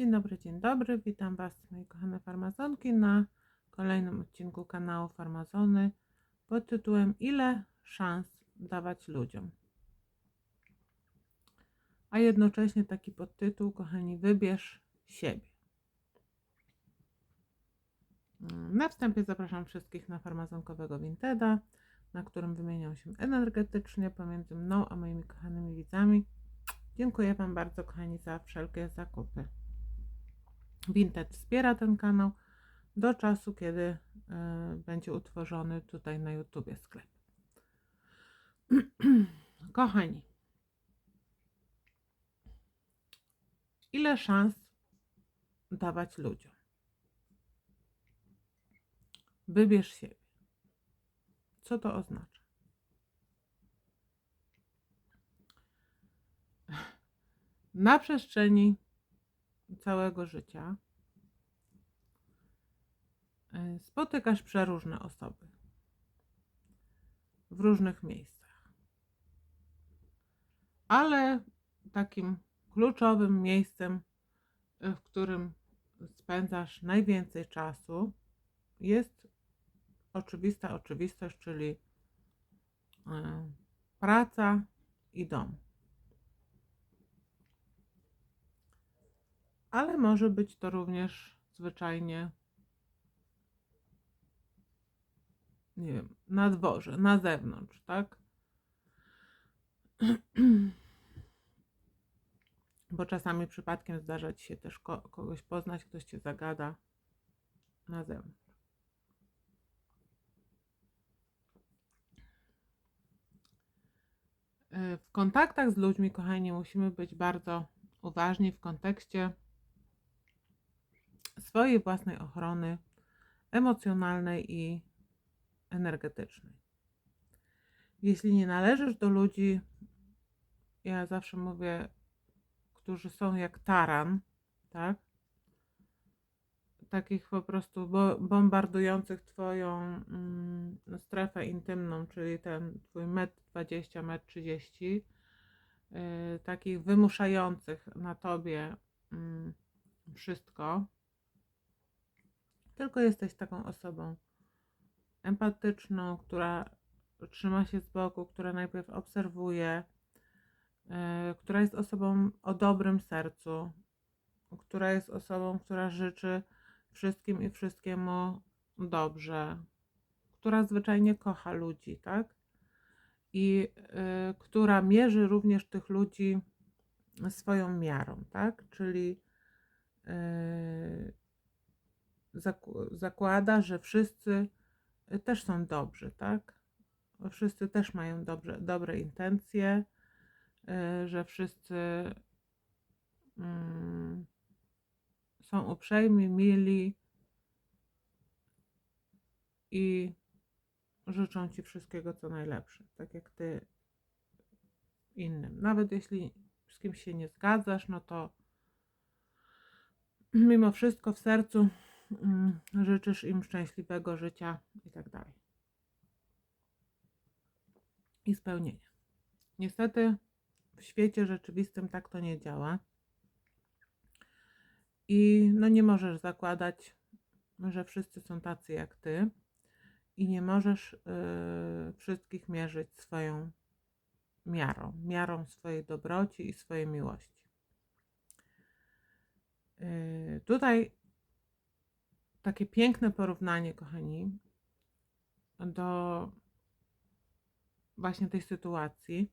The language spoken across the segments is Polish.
Dzień dobry, dzień dobry. Witam Was, moje kochane farmazonki, na kolejnym odcinku kanału Farmazony pod tytułem Ile szans dawać ludziom? A jednocześnie taki podtytuł, kochani, wybierz siebie. Na wstępie zapraszam wszystkich na farmazonkowego Winteda, na którym wymienią się energetycznie pomiędzy mną a moimi kochanymi widzami. Dziękuję Wam bardzo, kochani, za wszelkie zakupy. Vinted wspiera ten kanał do czasu, kiedy y, będzie utworzony tutaj na YouTubie sklep. Kochani, ile szans dawać ludziom? Wybierz siebie. Co to oznacza? Na przestrzeni całego życia y, spotykasz przeróżne osoby w różnych miejscach. Ale takim kluczowym miejscem, y, w którym spędzasz najwięcej czasu, jest oczywista oczywistość, czyli y, praca i dom. Ale może być to również zwyczajnie, nie wiem, na dworze, na zewnątrz, tak? Bo czasami przypadkiem zdarza ci się też ko kogoś poznać, ktoś cię zagada na zewnątrz. Y, W kontaktach z ludźmi, kochani, musimy być bardzo uważni w kontekście swojej własnej ochrony emocjonalnej i energetycznej. Jeśli nie należysz do ludzi, ja zawsze mówię, którzy są jak taran, tak? Takich po prostu bo, bombardujących Twoją mm, strefę intymną, czyli ten Twój metr 20, metr 30, yy, takich wymuszających na Tobie mm, wszystko, tylko jesteś taką osobą empatyczną, która trzyma się z boku, która najpierw obserwuje, yy, która jest osobą o dobrym sercu, która jest osobą, która życzy wszystkim i wszystkiemu dobrze, która zwyczajnie kocha ludzi, tak? I yy, która mierzy również tych ludzi swoją miarą, tak? Czyli yy, zakłada, że wszyscy y, też są dobrzy, tak? Wszyscy też mają dobrze, dobre intencje, y, że wszyscy mm, są uprzejmi, mili i życzą ci wszystkiego, co najlepsze, tak jak ty innym. Nawet jeśli z kimś się nie zgadzasz, no to mimo wszystko w sercu życzysz im szczęśliwego życia i tak dalej. I spełnienia. Niestety w świecie rzeczywistym tak to nie działa. I no nie możesz zakładać, że wszyscy są tacy jak ty i nie możesz yy, wszystkich mierzyć swoją miarą, miarą swojej dobroci i swojej miłości. Yy, tutaj takie piękne porównanie, kochani, do właśnie tej sytuacji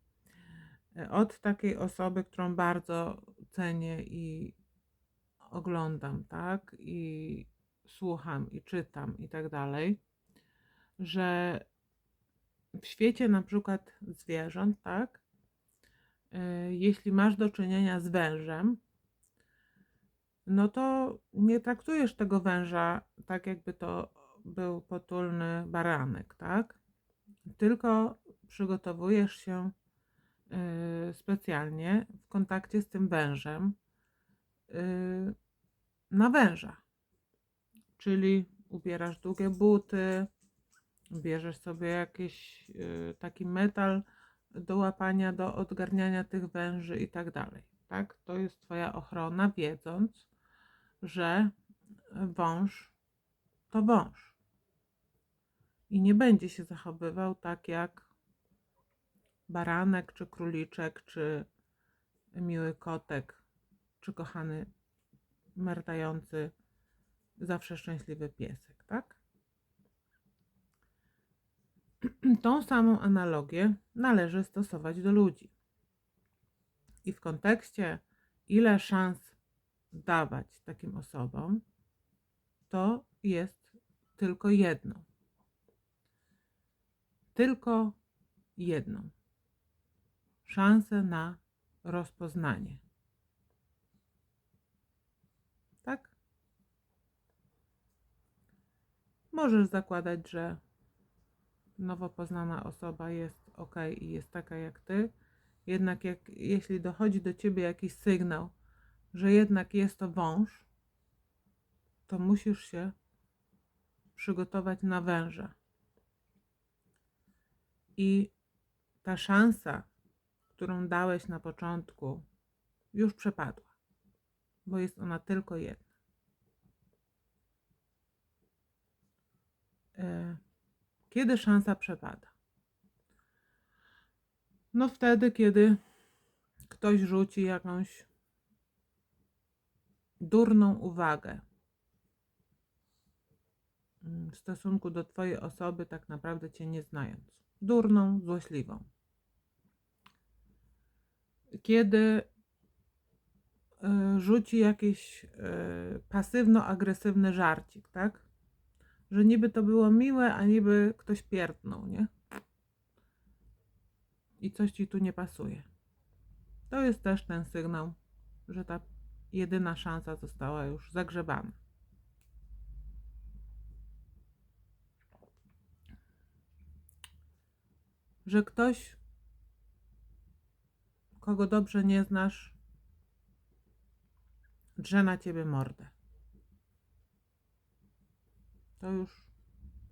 yy, od takiej osoby, którą bardzo cenię i oglądam, tak? I słucham, i czytam, i tak dalej, że w świecie na przykład zwierząt, tak? Yy, jeśli masz do czynienia z wężem, no to nie traktujesz tego węża tak, jakby to był potulny baranek, tak? Tylko przygotowujesz się yy, specjalnie w kontakcie z tym wężem yy, na węża. Czyli ubierasz długie buty, bierzesz sobie jakiś yy, taki metal do łapania, do odgarniania tych węży i tak dalej. Tak? To jest Twoja ochrona, wiedząc, że wąż to wąż. I nie będzie się zachowywał tak jak baranek, czy króliczek, czy miły kotek, czy kochany, merdający, zawsze szczęśliwy piesek, tak? Tą samą analogię należy stosować do ludzi. I w kontekście, ile szans dawać takim osobom, to jest tylko jedno. Tylko jedną. Szansę na rozpoznanie. Tak? Możesz zakładać, że nowo poznana osoba jest ok i jest taka jak ty. Jednak jak, jeśli dochodzi do ciebie jakiś sygnał, że jednak jest to wąż, to musisz się przygotować na węża. I ta szansa, którą dałeś na początku, już przepadła, bo jest ona tylko jedna. E, kiedy szansa przepada? No wtedy, kiedy ktoś rzuci jakąś durną uwagę mm, w stosunku do Twojej osoby, tak naprawdę Cię nie znając. Durną, złośliwą. Kiedy y, rzuci jakiś y, pasywno-agresywny żarcik, tak? Że niby to było miłe, a niby ktoś pierdnął, nie? I coś ci tu nie pasuje. To jest też ten sygnał, że ta jedyna szansa została już zagrzebana. Że ktoś, kogo dobrze nie znasz, drze na ciebie mordę. To już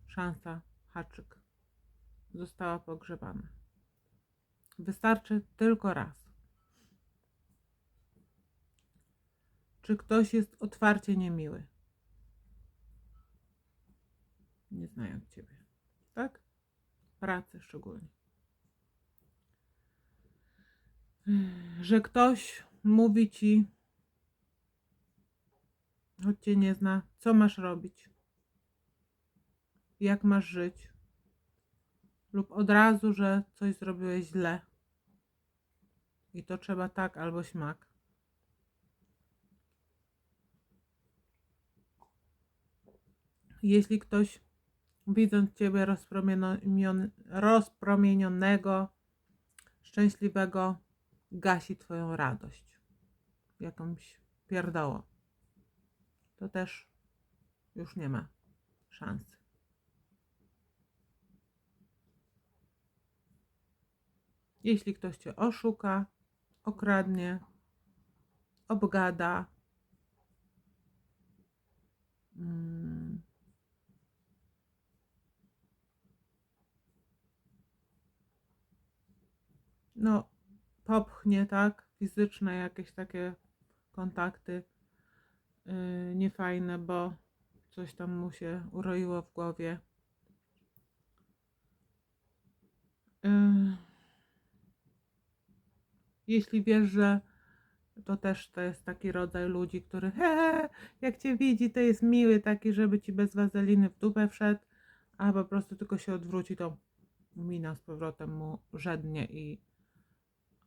szansa, haczyk została pogrzebana. Wystarczy tylko raz. Czy ktoś jest otwarcie niemiły? Nie znając ciebie. Tak? Pracy szczególnie. Że ktoś mówi ci, choć cię nie zna, co masz robić, jak masz żyć, lub od razu, że coś zrobiłeś źle i to trzeba tak albo śmak. Jeśli ktoś widząc Ciebie rozpromienion, rozpromienionego, szczęśliwego, gasi Twoją radość jakąś pierdołą, to też już nie ma szansy. Jeśli ktoś cię oszuka, okradnie, obgada, mm, no, popchnie, tak? Fizyczne jakieś takie kontakty yy, niefajne, bo coś tam mu się uroiło w głowie. Yy, jeśli wiesz, że to też to jest taki rodzaj ludzi, który he, jak cię widzi, to jest miły taki, żeby ci bez wazeliny w dupę wszedł, a po prostu tylko się odwróci, to mina z powrotem mu żednie i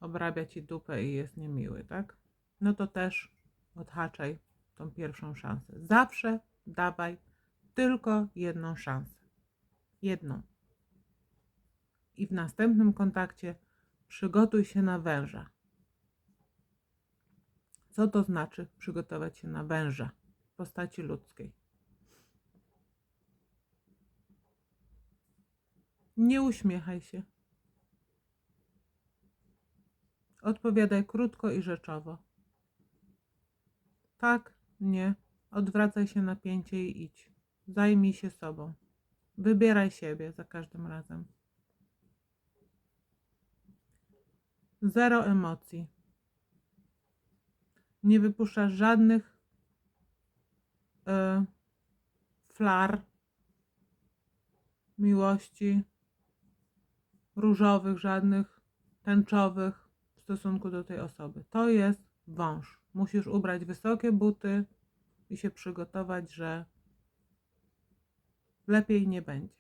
obrabia ci dupę i jest niemiły, tak? No to też odhaczaj tą pierwszą szansę. Zawsze dawaj tylko jedną szansę. Jedną. I w następnym kontakcie Przygotuj się na węża. Co to znaczy przygotować się na węża w postaci ludzkiej? Nie uśmiechaj się. Odpowiadaj krótko i rzeczowo. Tak, nie. Odwracaj się napięcie i idź. Zajmij się sobą. Wybieraj siebie za każdym razem. Zero emocji. Nie wypuszczasz żadnych y, flar miłości, różowych, żadnych tęczowych stosunku do tej osoby. To jest wąż. Musisz ubrać wysokie buty i się przygotować, że lepiej nie będzie.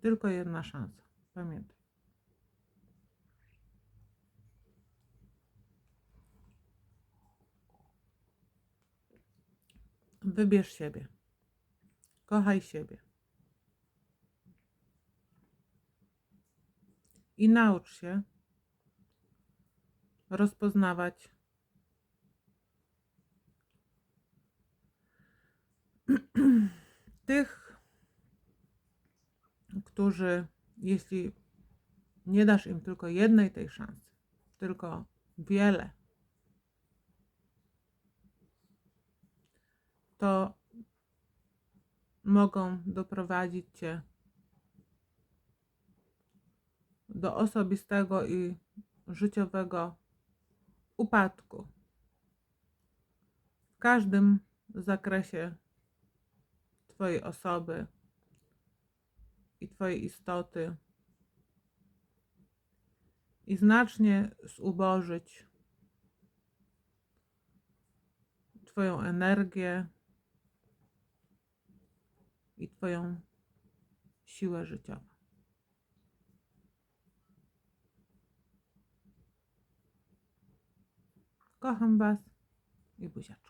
Tylko jedna szansa. Pamiętaj. Wybierz siebie. Kochaj siebie. I naucz się rozpoznawać. Tych, którzy, jeśli nie dasz im tylko jednej tej szansy, tylko wiele, to mogą doprowadzić cię do osobistego i życiowego upadku. W każdym zakresie Twojej osoby i Twojej istoty i znacznie zubożyć Twoją energię i Twoją siłę życiową. Kocham Was i buziaczki.